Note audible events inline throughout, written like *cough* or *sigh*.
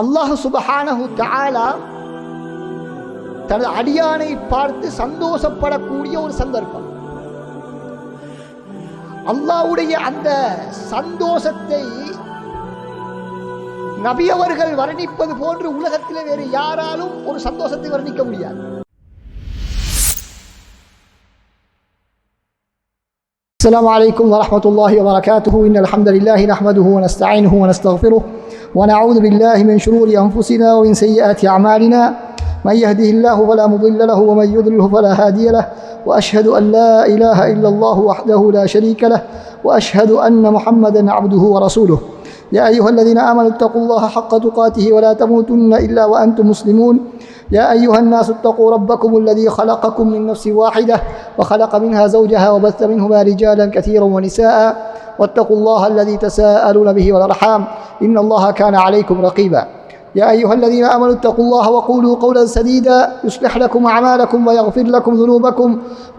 அல்லாஹ் சுபஹானஹு தாலா தனது அடியானை பார்த்து சந்தோஷப்படக்கூடிய ஒரு சந்தர்ப்பம். அல்லாவுடைய அந்த சந்தோஷத்தை நபியவர்கள் வர்ணிப்பது போன்று உலகத்தில் வேறு யாராலும் ஒரு சந்தோஷத்தை வர்ணிக்க முடியாது. அஸ்லாம் வலைக்கம் வரமத்துல்லாஹி வரகாத்துஹூ இன் அலமதுல்லாஹி நஹமதுஹூ நஸ்தாயின்ஹூ நஸ்தஃபிருஹூ. ونعوذ بالله من شرور أنفسنا ومن سيئات أعمالنا. من يهده الله فلا مضل له ومن يضلله فلا هادي له. وأشهد أن لا إله إلا الله وحده لا شريك له. وأشهد أن محمدا عبده ورسوله. يا أيها الذين آمنوا اتقوا الله حق تقاته ولا تموتن إلا وأنتم مسلمون. يا أيها الناس اتقوا ربكم الذي خلقكم من نفس واحدة وخلق منها زوجها وبث منهما رجالا كثيرا ونساء. واتقوا الله الذي تساءلون به والأرحام إن الله كان عليكم رقيبا يا أيها الذين آمنوا اتقوا الله وقولوا قولا سديدا يصلح لكم أعمالكم ويغفر لكم ذنوبكم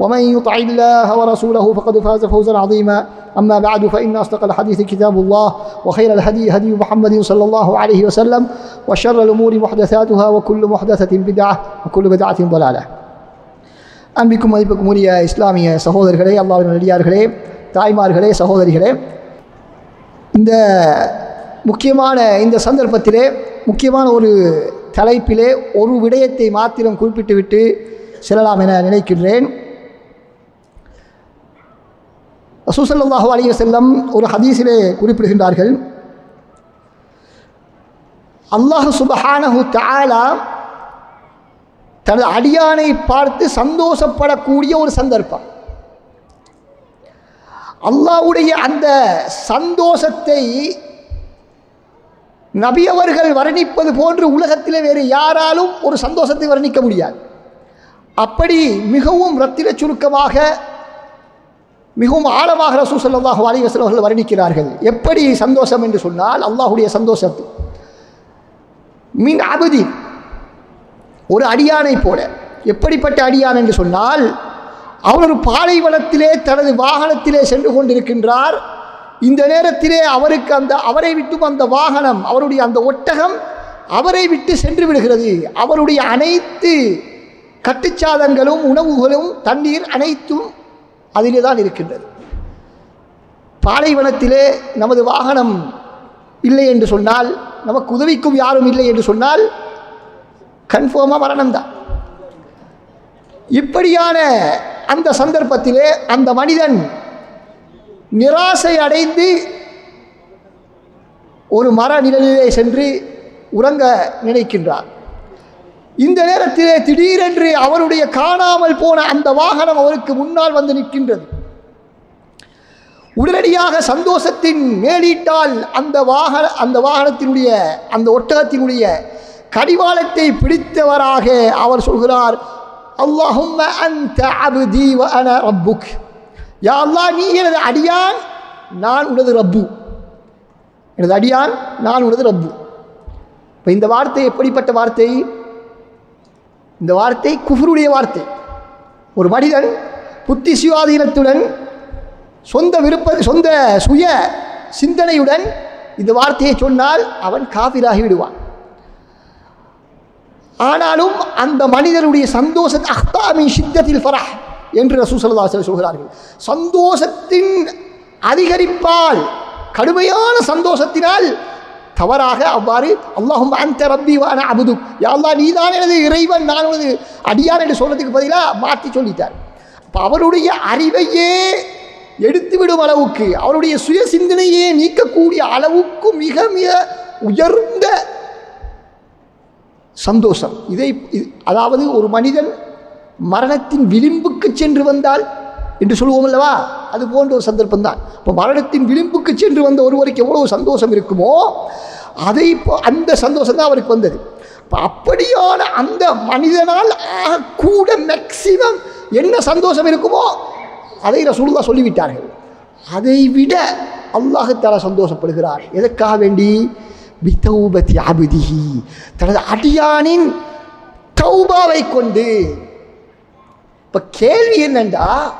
ومن يطع الله ورسوله فقد فاز فوزا عظيما أما بعد فإن أصدق الحديث كتاب الله وخير الهدي هدي محمد صلى الله عليه وسلم وشر الأمور محدثاتها وكل محدثة بدعة وكل بدعة ضلالة அன்பிக்கும் மதிப்புக்கும் உரிய இஸ்லாமிய சகோதரர்களே அல்லாவின் நடிகார்களே தாய்மார்களே சகோதரிகளே இந்த முக்கியமான இந்த சந்தர்ப்பத்திலே முக்கியமான ஒரு தலைப்பிலே ஒரு விடயத்தை மாத்திரம் குறிப்பிட்டுவிட்டு செல்லலாம் என நினைக்கின்றேன். ரசூசல்லாஹு அலைய செல்லம் ஒரு ஹதீஸிலே குறிப்பிடுகின்றார்கள். அல்லாஹு சுபஹானஹு தாலா தனது அடியானை பார்த்து சந்தோஷப்படக்கூடிய ஒரு சந்தர்ப்பம். அல்லாவுடைய அந்த சந்தோஷத்தை நபி அவர்கள் வர்ணிப்பது போன்று உலகத்தில் வேறு யாராலும் ஒரு சந்தோஷத்தை வர்ணிக்க முடியாது. அப்படி மிகவும் ரத்தின சுருக்கமாக மிகவும் ஆழமாக ரசூ சொல்லாஹு அலிவசல் அவர்கள் வர்ணிக்கிறார்கள். எப்படி சந்தோஷம் என்று சொன்னால் அல்லாஹுடைய சந்தோஷத்தை. மின் அபதி ஒரு அடியானை போல. எப்படிப்பட்ட அடியான் என்று சொன்னால் அவர் ஒரு பாலைவனத்திலே தனது வாகனத்திலே சென்று கொண்டிருக்கின்றார். இந்த நேரத்திலே அவருக்கு அந்த அவரை விட்டும் அந்த வாகனம் அவருடைய அந்த ஒட்டகம் அவரை விட்டு சென்று விடுகிறது. அவருடைய அனைத்து கட்டுச்சாதங்களும் உணவுகளும் தண்ணீர் அனைத்தும் அதிலே தான் இருக்கின்றது. பாலைவனத்திலே நமது வாகனம் இல்லை என்று சொன்னால் நமக்கு உதவிக்கும் யாரும் இல்லை என்று சொன்னால் கன்ஃபார்மாக மரணம்தான். இப்படியான அந்த சந்தர்ப்பத்திலே அந்த மனிதன் நிராசை அடைந்து ஒரு மர நிழலிலே சென்று உறங்க நினைக்கின்றார் இந்த நேரத்திலே திடீரென்று அவருடைய காணாமல் போன அந்த வாகனம் அவருக்கு முன்னால் வந்து நிற்கின்றது. உடனடியாக சந்தோஷத்தின் மேலீட்டால் அந்த வாகன அந்த வாகனத்தினுடைய அந்த ஒட்டகத்தினுடைய கடிவாளத்தை பிடித்தவராக அவர் சொல்கிறார் அல்லாஹும் அந்த அபுதி அன ரப்புக் யா அல்லாஹ் நீ எனது அடியான் நான் உனது ரப்பு. எனது அடியான் நான் உனது ரப்பு. இப்போ இந்த வார்த்தை எப்படிப்பட்ட வார்த்தை? இந்த வார்த்தை குஃபருடைய வார்த்தை. ஒரு மனிதன் புத்தி சுயாதீனத்துடன் சொந்த விருப்ப சொந்த சுய சிந்தனையுடன் இந்த வார்த்தையை சொன்னால் அவன் காபிராகி விடுவான் ஆனாலும் அந்த மனிதனுடைய சந்தோஷத்தை அஹ்தாமி சித்தத்தில் ஃபரஹ் என்று ரசூசல்லாசல் சொல்கிறார்கள். சந்தோஷத்தின் அதிகரிப்பால் கடுமையான சந்தோஷத்தினால் தவறாக அவ்வாறு அல்லாஹும் அந்த ரப்பி வான அபுது. யாழ்லா நீதான் எனது இறைவன் நான் உனது அடியான் என்று சொல்றதுக்கு பதிலாக மாற்றி சொல்லிட்டார். அப்போ அவருடைய அறிவையே எடுத்துவிடும் அளவுக்கு அவருடைய சுய சிந்தனையே நீக்கக்கூடிய அளவுக்கு மிக மிக உயர்ந்த சந்தோஷம். இதை அதாவது ஒரு மனிதன் மரணத்தின் விளிம்புக்கு சென்று வந்தால் என்று சொல்லுவோம் அல்லவா அது போன்ற ஒரு சந்தர்ப்பம் தான் இப்போ மரணத்தின் விளிம்புக்கு சென்று வந்த ஒருவருக்கு எவ்வளவு சந்தோஷம் இருக்குமோ அதை இப்போ அந்த சந்தோஷம் தான் அவருக்கு வந்தது. இப்போ அப்படியான அந்த மனிதனால் கூட மேக்சிமம் என்ன சந்தோஷம் இருக்குமோ அதை ரசூலுல்லா சொல்லிவிட்டார்கள். அதை விட அல்லாஹத்தால சந்தோஷப்படுகிறார். எதற்காக வேண்டி? பித்தௌபதி அபுதிஹி. தனது அடியானின் தௌபாவை கொண்டு. இப்போ கேள்வி என்னண்டா?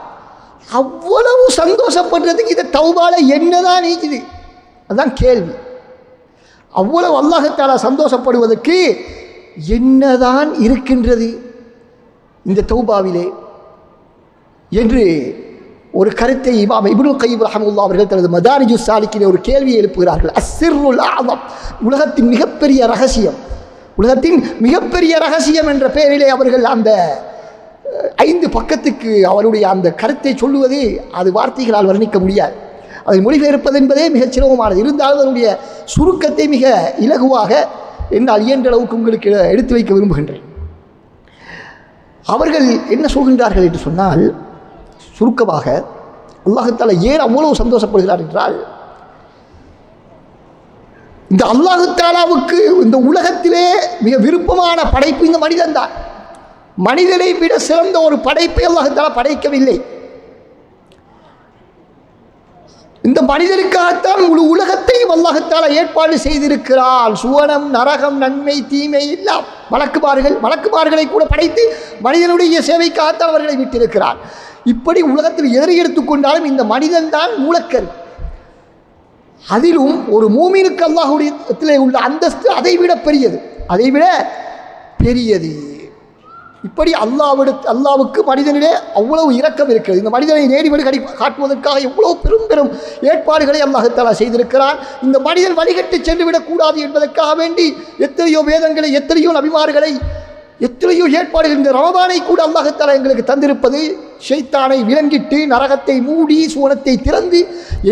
அவ்வளவு சந்தோஷப்படுறதுக்கு இதை தௌபால என்னதான் நீக்குது? அதுதான் கேள்வி. அவ்வளவு அல்லாஹத்தால சந்தோஷப்படுவதற்கு என்னதான் இருக்கின்றது இந்த தௌபாவிலே? என்று ஒரு கருத்தை இமாம் இப்னு கைம் ரஹமுல்லா அவர்கள் தனது மதாரிஜு சாலிக்கிலே ஒரு கேள்வியை எழுப்புகிறார்கள். அஸ்ஸிருல் ஆதம் உலகத்தின் மிகப்பெரிய ரகசியம். உலகத்தின் மிகப்பெரிய ரகசியம் என்ற பெயரிலே அவர்கள் அந்த ஐந்து பக்கத்துக்கு அவருடைய அந்த கருத்தை சொல்லுவதே அது வார்த்தைகளால் வர்ணிக்க முடியாது. அதை மொழிபெயர்ப்பது என்பதே மிகச் சிரமமானது இருந்தாலும் அதனுடைய சுருக்கத்தை மிக இலகுவாக என்னால் இயன்ற அளவுக்கு உங்களுக்கு எடுத்து வைக்க விரும்புகின்றேன். அவர்கள் என்ன சொல்கின்றார்கள் என்று சொன்னால் சுருக்கமாக அல்லாஹத்தால் ஏன் அவ்வளவு சந்தோஷப்படுகிறார் என்றால் இந்த அல்லாஹுத்தாலாவுக்கு இந்த உலகத்திலே மிக விருப்பமான படைப்பு இந்த மனிதன் தான். மனிதனை விட சிறந்த ஒரு படைப்பை அல்லாஹத்தாலா படைக்கவில்லை. இந்த மனிதனுக்காகத்தான் முழு உலகத்தையும் அல்லாஹத்தாலா ஏற்பாடு செய்திருக்கிறான் சுவனம் நரகம் நன்மை தீமை எல்லாம் வழக்குமார்கள் வழக்குமார்களை கூட படைத்து மனிதனுடைய சேவைக்காகத்தான் அவர்களை விட்டிருக்கிறார். இப்படி உலகத்தில் எதிரி எடுத்துக்கொண்டாலும் இந்த மனிதன் தான் மூலக்கரு. அதிலும் ஒரு மூமினுக்கு அல்லாஹுடைய உள்ள அந்தஸ்து அதை விட பெரியது. அதை விட பெரியது. இப்படி அல்லாவிட அல்லாவுக்கு மனிதனிலே அவ்வளவு இரக்கம் இருக்கிறது. இந்த மனிதனை நேரி வழிகடி காட்டுவதற்காக எவ்வளவு பெரும் பெரும் ஏற்பாடுகளை அல்லாஹத்தாலா செய்திருக்கிறான். இந்த மனிதன் வழிகட்டு சென்று விடக்கூடாது என்பதற்காக வேண்டி எத்தனையோ வேதங்களை எத்தனையோ நபிமார்களை எத்தனையோ ஏற்பாடுகள் இந்த ரமதானை கூட அல்லாஹத்தாலா எங்களுக்கு தந்திருப்பது ஷைத்தானை விலங்கிட்டு நரகத்தை மூடி சூனத்தை திறந்து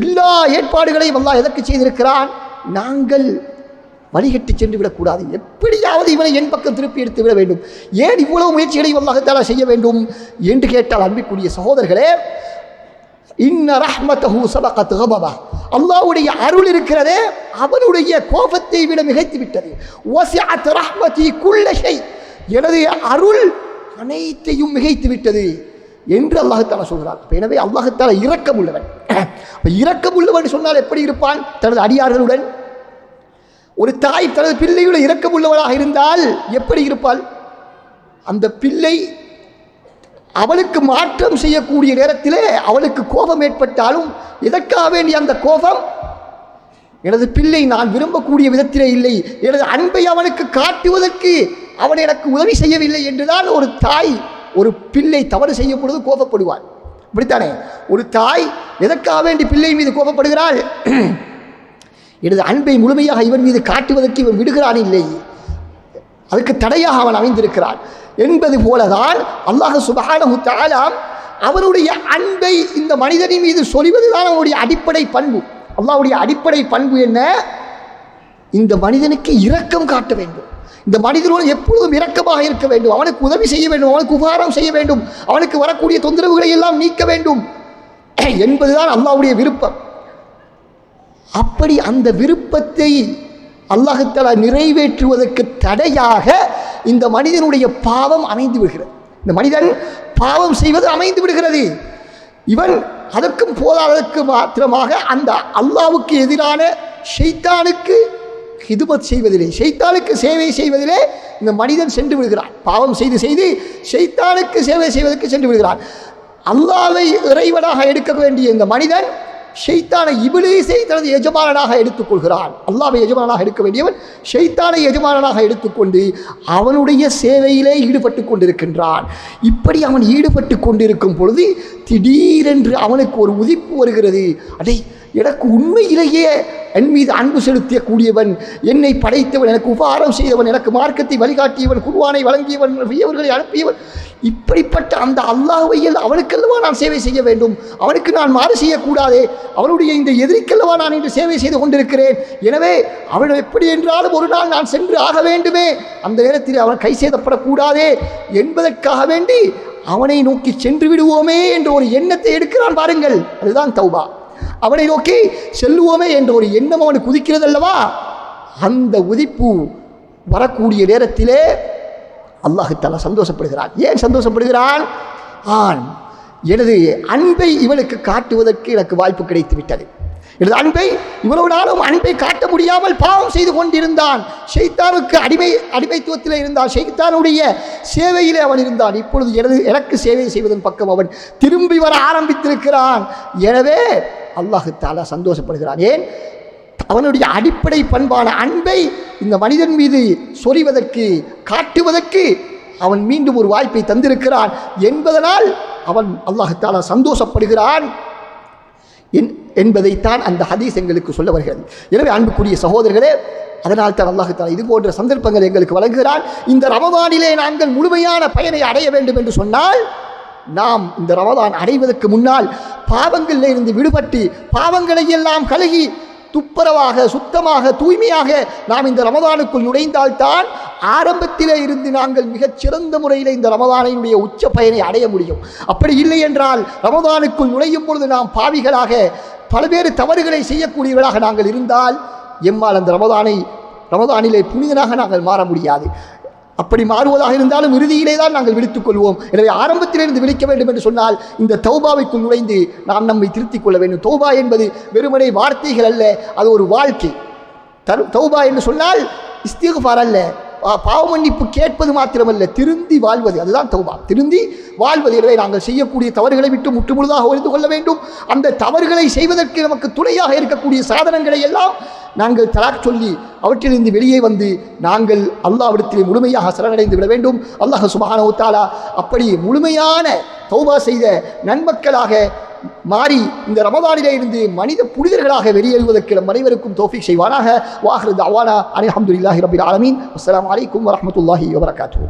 எல்லா ஏற்பாடுகளையும் அல்லாஹ் எதற்கு செய்திருக்கிறான்? நாங்கள் வழிகட்டி சென்று விடக்கூடாது. எப்படியாவது இவனை என் பக்கம் திருப்பி எடுத்து விட வேண்டும். ஏன் இவ்வளவு முயற்சிகளை அல்லாஹத்தாலா செய்ய வேண்டும் என்று கேட்டால் அன்பிற்குரிய சகோதரர்களே இன்ன ரஹ்மத்தஹு சபகத் கபபா. அருள் இருக்கிறதே அவனுடைய கோபத்தை விட மிகைத்து விட்டது. வசிஅத் ரஹ்மதி குள்ளஷை எனது அருள் அனைத்தையும் மிகைத்து விட்டது. என்று அல்லாஹத்தாலா சொல்கிறார் எனவே அல்லாஹத்தாலா இரக்கம் உள்ளவன் அப்ப இரக்கம் உள்ளவன் சொன்னால் எப்படி இருப்பான்? தனது அடியார்களுடன். ஒரு தாய் தனது பிள்ளையுடன் இரக்கம் உள்ளவளாக இருந்தால் எப்படி இருப்பாள்? அந்த பிள்ளை அவளுக்கு மாற்றம் செய்யக்கூடிய நேரத்திலே அவளுக்கு கோபம் ஏற்பட்டாலும் எதற்காக வேண்டிய அந்த கோபம்? எனது பிள்ளை நான் விரும்பக்கூடிய விதத்திலே இல்லை. எனது அன்பை அவனுக்கு காட்டுவதற்கு அவன் எனக்கு உதவி செய்யவில்லை என்றுதான் ஒரு தாய் ஒரு பிள்ளை தவறு செய்யும் பொழுது கோபப்படுவாள். இப்படித்தானே? ஒரு தாய் எதற்காக வேண்டி பிள்ளை மீது கோபப்படுகிறாள்? எனது அன்பை முழுமையாக இவன் மீது காட்டுவதற்கு இவன் விடுகிறான் இல்லை. அதுக்கு தடையாக அவன் அமைந்திருக்கிறான். என்பது போலதான் அல்லாஹ் சுபஹானஹு தஆலா அவனுடைய அன்பை இந்த மனிதனின் மீது சொல்வதுதான் அவனுடைய அடிப்படை பண்பு. அல்லாவுடைய அடிப்படை பண்பு என்ன? இந்த மனிதனுக்கு இரக்கம் காட்ட வேண்டும். இந்த மனிதனோடு எப்பொழுதும் இரக்கமாக இருக்க வேண்டும். அவனுக்கு உதவி செய்ய வேண்டும் அவனுக்கு உபகாரம் செய்ய வேண்டும் அவனுக்கு வரக்கூடிய தொந்தரவுகளை எல்லாம் நீக்க வேண்டும் *clears throat* என்பதுதான் அல்லாவுடைய விருப்பம். அப்படி அந்த விருப்பத்தை அல்லாஹத்தால நிறைவேற்றுவதற்கு தடையாக இந்த மனிதனுடைய பாவம் அமைந்து விடுகிறது. இந்த மனிதன் பாவம் செய்வது அமைந்து விடுகிறது. இவன் அதற்கும் போதாதற்கு மாத்திரமாக அந்த அல்லாவுக்கு எதிரான ஷைத்தானுக்கு ஹிதுமத் செய்வதிலே ஷைத்தானுக்கு சேவை செய்வதிலே இந்த மனிதன் சென்று விடுகிறான். பாவம் செய்து செய்து ஷைத்தானுக்கு சேவை செய்வதற்கு சென்று விடுகிறான். அல்லாவை இறைவனாக எடுக்க வேண்டிய இந்த மனிதன் ஷெய்தானை இபிலீஸை தனது எஜமானனாக எடுத்துக்கொள்கிறான். அல்லாவை எஜமானனாக எடுக்க வேண்டியவன் ஷெய்தானை எஜமானனாக எடுத்துக்கொண்டு அவனுடைய சேவையிலே ஈடுபட்டு கொண்டிருக்கின்றான். இப்படி அவன் ஈடுபட்டு கொண்டிருக்கும் பொழுது திடீரென்று அவனுக்கு ஒரு உதிப்பு வருகிறது. அடே எனக்கு உண்மையிலேயே என் மீது அன்பு செலுத்திய கூடியவன் என்னை படைத்தவன் எனக்கு உபகாரம் செய்தவன் எனக்கு மார்க்கத்தை வழிகாட்டியவன் குருவானை வழங்கியவன் பெரியவர்களை அனுப்பியவன். இப்படிப்பட்ட அந்த அல்லாஹையில் அவனுக்கல்லவா நான் சேவை செய்ய வேண்டும்? அவனுக்கு நான் மாறு செய்யக்கூடாதே? அவனுடைய இந்த எதிரிக்கல்லவா நான் இன்று சேவை செய்து கொண்டிருக்கிறேன்? எனவே அவன் எப்படி என்றாலும் ஒரு நாள் நான் சென்று ஆக வேண்டுமே? அந்த நேரத்தில் அவன் கை சேதப்படக்கூடாதே? என்பதற்காக வேண்டி அவனை நோக்கி சென்று விடுவோமே என்ற ஒரு எண்ணத்தை எடுக்கிறான் பாருங்கள். அதுதான் தௌபா. அவனை நோக்கி செல்லுவோமே என்ற ஒரு எண்ணம் அவன் குதிக்கிறது அல்லவா அந்த உதிப்பு வரக்கூடிய நேரத்திலே அல்லாஹுத்தாலா சந்தோஷப்படுகிறான். ஏன் சந்தோஷப்படுகிறான்? ஆண் எனது அன்பை இவனுக்கு காட்டுவதற்கு எனக்கு வாய்ப்பு கிடைத்து விட்டது. எனது அன்பை இவ்வளவு நாளும் அன்பை காட்ட முடியாமல் பாவம் செய்து கொண்டிருந்தான். ஷைத்தானுக்கு அடிமை அடிமைத்துவத்தில் இருந்தான். ஷெய்தானுடைய சேவையிலே அவன் இருந்தான். இப்பொழுது எனது எனக்கு சேவை செய்வதன் பக்கம் அவன் திரும்பி வர ஆரம்பித்திருக்கிறான். எனவே அல்லாஹு தாலா சந்தோஷப்படுகிறான். ஏன்? அவனுடைய அடிப்படை பண்பான அன்பை இந்த மனிதன் மீது சொறிவதற்கு காட்டுவதற்கு அவன் மீண்டும் ஒரு வாய்ப்பை தந்திருக்கிறான் என்பதனால் அவன் அல்லாஹாலா சந்தோஷப்படுகிறான் என் என்பதைத்தான் அந்த ஹதீஸ் எங்களுக்கு சொல்ல வருகிறது. எனவே அன்புக்குரிய சகோதரர்களே அதனால் தான் அல்லாஹு தாலா இது போன்ற சந்தர்ப்பங்கள் எங்களுக்கு வழங்குகிறான். இந்த ரமவானிலே நாங்கள் முழுமையான பயனை அடைய வேண்டும் என்று சொன்னால் நாம் இந்த ரமதான் அடைவதற்கு முன்னால் பாவங்களில் இருந்து விடுபட்டு பாவங்களை எல்லாம் கழுகி துப்புரவாக சுத்தமாக தூய்மையாக நாம் இந்த ரமதானுக்குள் நுழைந்தால்தான் ஆரம்பத்திலே இருந்து நாங்கள் மிகச் சிறந்த முறையில் இந்த ரமதானினுடைய உச்ச பயனை அடைய முடியும். அப்படி இல்லை என்றால் ரமதானுக்குள் நுழையும் பொழுது நாம் பாவிகளாக பல்வேறு தவறுகளை செய்யக்கூடியவர்களாக நாங்கள் இருந்தால் எம்மால் அந்த ரமதானை ரமதானிலே புனிதனாக நாங்கள் மாற முடியாது. அப்படி மாறுவதாக இருந்தாலும் இறுதியிலே தான் நாங்கள் விழித்துக் கொள்வோம் எனவே ஆரம்பத்திலிருந்து விழிக்க வேண்டும் என்று சொன்னால் இந்த தௌபாவைக்குள் நுழைந்து நாம் நம்மை திருத்திக் கொள்ள வேண்டும். தௌபா என்பது வெறுமனே வார்த்தைகள் அல்ல அது ஒரு வாழ்க்கை. தரு தௌபா என்று சொன்னால் இஸ்திகுபார் அல்ல. பாவமன்னிப்பு பாவ மன்னிப்பு கேட்பது மாத்திரமல்ல திருந்தி வாழ்வது. அதுதான் தௌபா. திருந்தி வாழ்வது. எனவே நாங்கள் செய்யக்கூடிய தவறுகளை விட்டு முற்றுமுழுதாக ஒழிந்து கொள்ள வேண்டும். அந்த தவறுகளை செய்வதற்கு நமக்கு துணையாக இருக்கக்கூடிய சாதனங்களை எல்லாம் நாங்கள் தலாக் சொல்லி அவற்றிலிருந்து வெளியே வந்து நாங்கள் அல்லாவிடத்தில் முழுமையாக சரணடைந்து விட வேண்டும். அல்லாஹ் சுபஹானஹு அப்படி முழுமையான தௌபா செய்த நன்மக்களாக மாறி இந்த ரமதானிலே இருந்து மனித புனிதர்களாக வெளியேறுவதற்கு நம் அனைவருக்கும் தோஃபிக் செய்வானாக. வாஹ்ரு அவானா அனில் அஹமதுல்லாஹி ரபில் ஆலமீன். அஸ்லாம் வலைக்கம் வரமத்துல்லாஹி வபரகாத்துஹு.